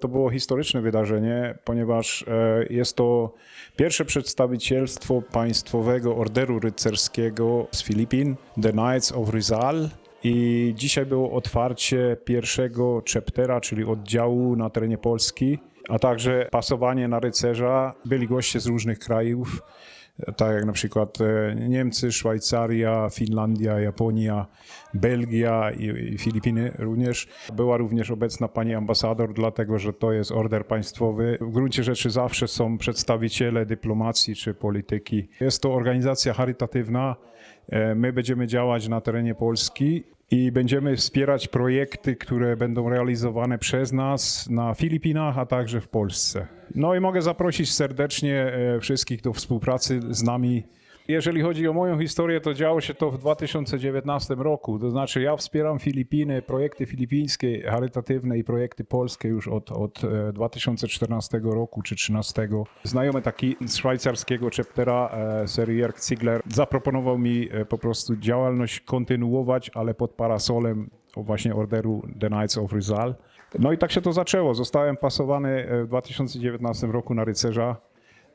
To było historyczne wydarzenie, ponieważ e, jest to pierwsze przedstawicielstwo państwowego orderu rycerskiego z Filipin, The Knights of Rizal. I dzisiaj było otwarcie pierwszego chaptera, czyli oddziału na terenie Polski, a także pasowanie na rycerza. Byli goście z różnych krajów, tak jak na przykład e, Niemcy, Szwajcaria, Finlandia, Japonia, Belgia i, Filipiny również. Była również obecna pani ambasador, dlatego że to jest order państwowy. W gruncie rzeczy zawsze są przedstawiciele dyplomacji czy polityki. Jest to organizacja charytatywna. E, My będziemy działać na terenie Polski i będziemy wspierać projekty, które będą realizowane przez nas na Filipinach, a także w Polsce. No i mogę zaprosić serdecznie e, wszystkich do współpracy z nami. Jeżeli chodzi o moją historię, to działo się to w 2019 roku. To znaczy, ja wspieram Filipiny, projekty filipińskie, charytatywne i projekty polskie już od, od e, 2014 roku czy 2013. Znajomy taki z szwajcarskiego chaptera, e, Sir Jörg Ziegler, zaproponował mi e, po prostu działalność kontynuować, ale pod parasolem właśnie orderu The Knights of Rizal. No i tak się to zaczęło. Zostałem pasowany e, w 2019 roku na rycerza.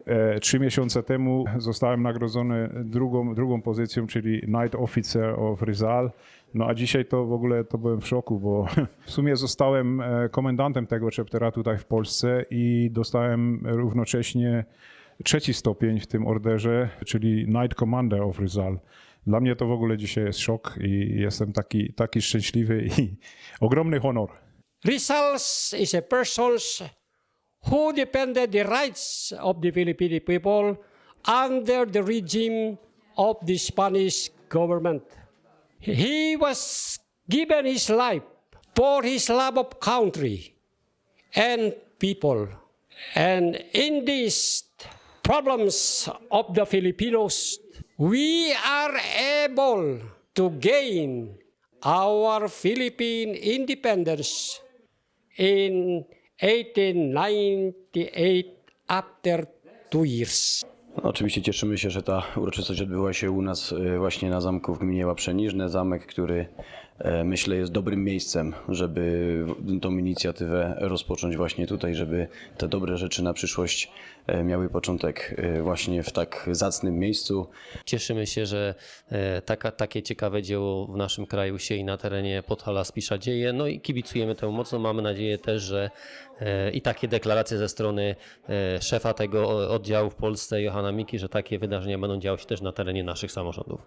E, Trzy miesiące temu zostałem nagrodzony drugą, drugą pozycją, czyli Knight Officer of Rizal. No a dzisiaj to w ogóle to byłem w szoku, bo w sumie zostałem e, komendantem tego chaptera tutaj w Polsce i dostałem równocześnie trzeci stopień w tym orderze, czyli Knight Commander of Rizal. Dla mnie to w ogóle dzisiaj jest szok i jestem taki, taki szczęśliwy i ogromny honor. Rizals is a persons who defended the rights of the Filipino people under the regime of the Spanish government. He was given his life for his love of country and people. And in these problems of the Filipinos, we are able to gain our Philippine independence in 1898 after two years. Oczywiście cieszymy się, że ta uroczystość odbyła się u nas e, właśnie na zamku w gminie Łaprzeniżne. Zamek, który myślę jest dobrym miejscem, żeby tą inicjatywę rozpocząć właśnie tutaj, żeby te dobre rzeczy na przyszłość e, miały początek e, właśnie w tak zacnym miejscu. Cieszymy się, że e, taka, takie ciekawe dzieło w naszym kraju się i na terenie Podhala Spisza dzieje. No i kibicujemy temu mocno. Mamy nadzieję też, że e, i takie deklaracje ze strony e, szefa tego oddziału w Polsce, Johana Miki, że takie wydarzenia będą działy się też na terenie naszych samorządów.